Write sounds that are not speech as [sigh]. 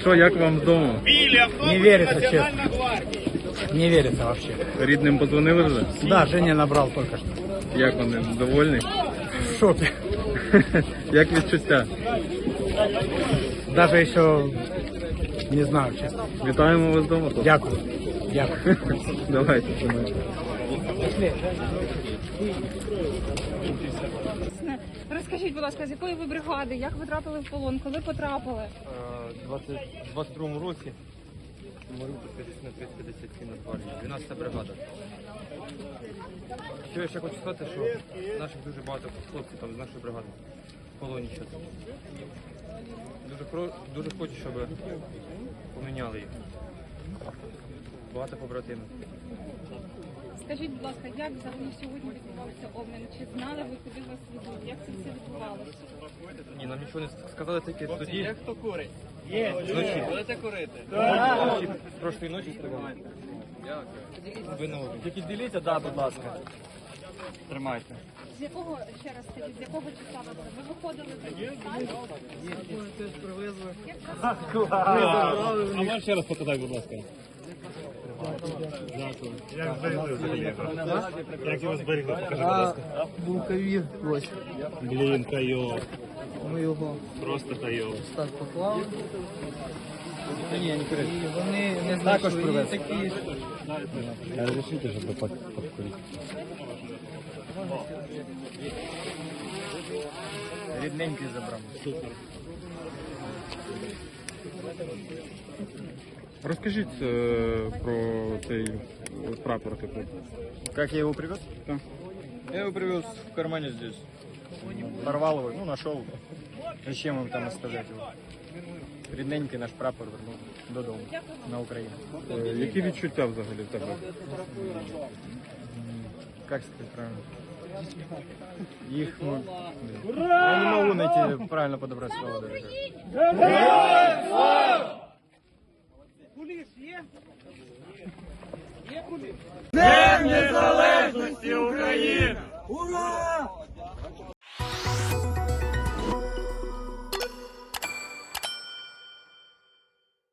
Що, як вам вдома? Не верится, честно. Не верится вообще. Рідним подзвонили вже? Да, Женя набрал только что. Як вони? Довольні? В шоке. [laughs] Як відчуття? Даже еще не знаю, честно. Вітаємо вас вдома. хлопці. Дякую. Дякую. [laughs] Давайте. тримайте. Розкажіть, будь ласка, з якої ви бригади, як ви трапили в полон, коли потрапили? У 22 році Маріуполь 357 Нацгвардії, 12 бригада. Що я ще хочу сказати, що наших дуже багато хлопців там з нашої бригади в полоні зараз. Дуже, дуже хочу, щоб поміняли їх. Багато побратимів. Скажіть, будь ласка, як взагалі сьогодні відбувався обмін? Чи знали ви, куди вас ведуть? Як це все відбувалося? Ні, нам нічого не сказали тільки тоді. Як хто курить? Є. Вночі. Будете курити? Вночі, прошлої ночі сказали. Ви на. Тільки діліться, да, будь ласка. Тримайте. З якого ще раз скажіть, з якого числа ви це? Ви виходили А можна ще раз показати, будь ласка? Як його зберегли? Покажи, будь ласка. Букові ось Блін, кайо. ми його Просто кайо. так поклали. І вони не знайшли і такі. Разрешите, щоб покурити. Рідненький забрав. Розкажіть е, про цей прапор типу. Как я его привез? Я его привез в кармане здесь. Порвал его, ну, нашел. Зачем им там оставлять его? Рідненький наш прапор вернув додому на Україну. Е, Які відчуття взагалі в тебе? Как сказать правильно? Их, ну, я не могу найти правильно подобрать слово даже. Незалежності України! Ура!